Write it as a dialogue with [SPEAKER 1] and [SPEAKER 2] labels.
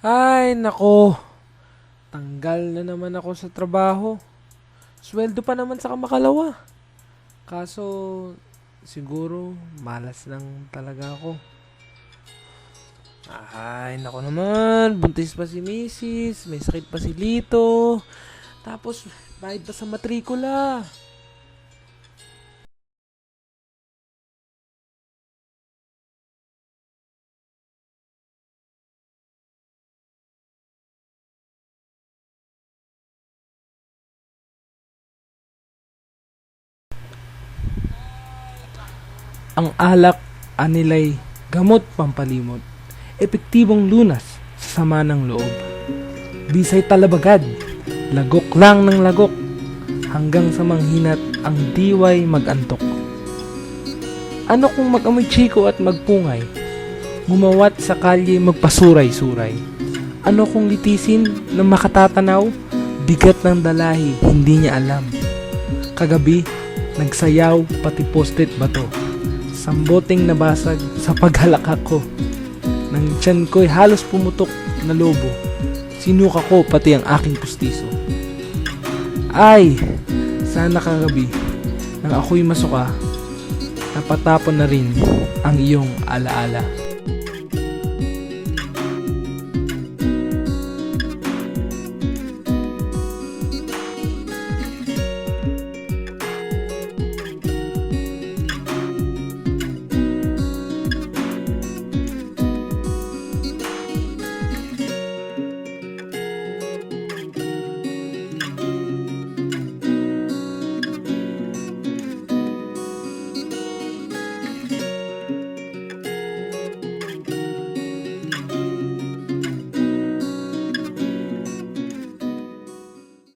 [SPEAKER 1] Ay, nako. Tanggal na naman ako sa trabaho. Sweldo pa naman sa kamakalawa. Kaso, siguro, malas lang talaga ako. Ay, nako naman. Buntis pa si Mrs. May sakit pa si Lito. Tapos, bayad pa sa matrikula. Ang alak, anilay, gamot pampalimot, epektibong lunas sa sama ng loob. Bisay talabagad, lagok lang ng lagok, hanggang sa manghinat ang diway magantok. Ano kung mag-amoy chiko at magpungay? Gumawat sa kalye magpasuray-suray. Ano kung litisin na makatatanaw? Bigat ng dalahi, hindi niya alam. Kagabi, nagsayaw pati post-it bato. Samboting nabasag sa paghalakak ko. Nang tiyan ko'y halos pumutok na lobo. Sinuka ko pati ang aking pustiso. Ay, sana kagabi, nang ako'y masuka, napatapon na rin ang iyong alaala.